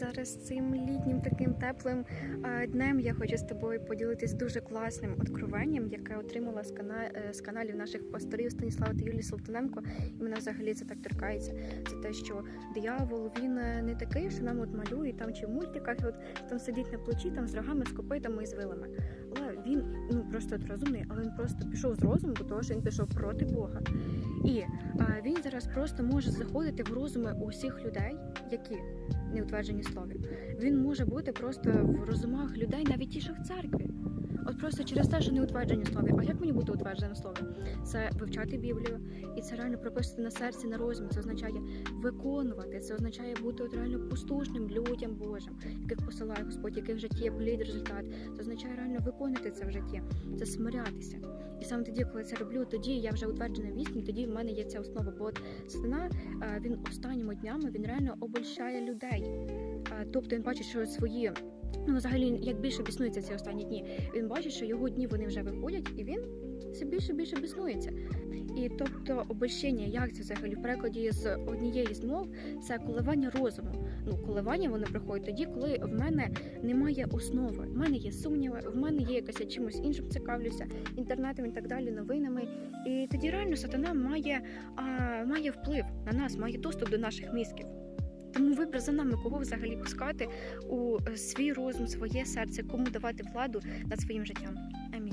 зараз цим літнім таким теплим днем я хочу з тобою поділитись дуже класним откровенням, яке отримала з, кана... е, з каналів наших пасторів Станіслава та Юлії Султаненко. І мене взагалі це так торкається. Це те, що диявол він е, не такий, що нам от малює там чи в мультиках, от там сидить на плечі, там з рогами, з копитами і з вилами. Але він ну просто от розумний, але він просто пішов з розуму, того, що він пішов проти Бога. І а, він зараз просто може заходити в розуми усіх людей, які не утверджені слові. Він може бути просто в розумах людей, навіть ті, що церкві. От просто через те, що не утверджені слові. А як мені бути утвердженим в слові? Це вивчати Біблію, і це реально прописати на серці, на розумі. Це означає виконувати. Це означає бути от реально послушним людям Божим, яких посилає Господь, яких в житті є болід результат. Це означає реально виконувати це в житті, це смирятися. І саме тоді, коли це роблю, тоді я вже утверджена в істині, тоді в мене є ця основа. Бо от сатана він останніми днями він реально обольщає людей. Тобто він бачить, що свої. Ну, взагалі, як більше біснується ці останні дні, він бачить, що його дні вони вже виходять, і він все більше більше біснується. І тобто обольщення, як це взагалі в перекладі з однієї з мов, це коливання розуму. Ну, коливання воно приходить тоді, коли в мене немає основи. В мене є сумніви, в мене є якась я чимось іншим цікавлюся, інтернетом і так далі, новинами. І тоді реально сатана має, а, має вплив на нас, має доступ до наших мізків. Тому вибір за нами, кого взагалі пускати у е, свій розум, своє серце, кому давати владу над своїм життям. Амінь.